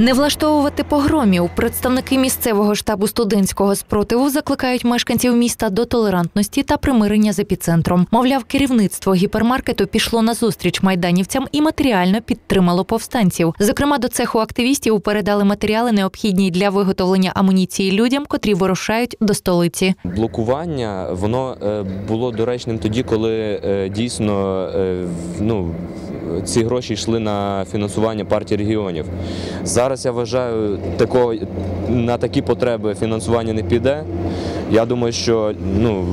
Не влаштовувати погромів. Представники місцевого штабу студентського спротиву закликають мешканців міста до толерантності та примирення з епіцентром. Мовляв, керівництво гіпермаркету пішло на зустріч майданівцям і матеріально підтримало повстанців. Зокрема, до цеху активістів передали матеріали, необхідні для виготовлення амуніції людям, котрі вирушають до столиці. Блокування воно е, було доречним тоді, коли е, дійсно е, ну, ці гроші йшли на фінансування партії регіонів. Зараз я вважаю, такого на такі потреби фінансування не піде. Я думаю, що ну.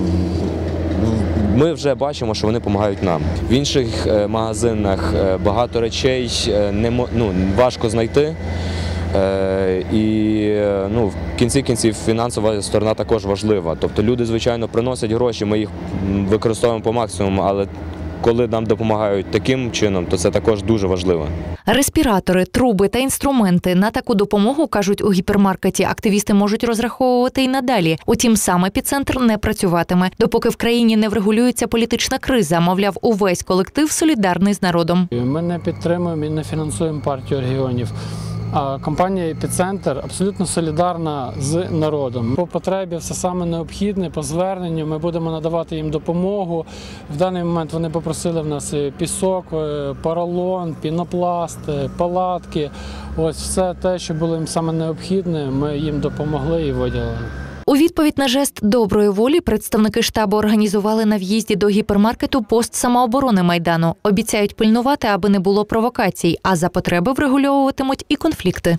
Ми вже бачимо, що вони допомагають нам. В інших е, магазинах е, багато речей е, не ну, важко знайти. І ну, в кінці кінців фінансова сторона також важлива. Тобто люди, звичайно, приносять гроші, ми їх використовуємо по максимуму, але коли нам допомагають таким чином, то це також дуже важливо. Респіратори, труби та інструменти на таку допомогу кажуть у гіпермаркеті. Активісти можуть розраховувати й надалі. Утім, сам епіцентр не працюватиме, допоки в країні не врегулюється політична криза. Мовляв, увесь колектив солідарний з народом. Ми не підтримуємо і не фінансуємо партію регіонів. Компанія Епіцентр абсолютно солідарна з народом. По потребі все саме необхідне, по зверненню ми будемо надавати їм допомогу. В даний момент вони попросили в нас пісок, е, поролон, пінопласт, палатки. Ось все те, що було їм саме необхідне, ми їм допомогли і виділили. У відповідь на жест доброї волі представники штабу організували на в'їзді до гіпермаркету пост самооборони майдану. Обіцяють пильнувати, аби не було провокацій, а за потреби врегульовуватимуть і конфлікти.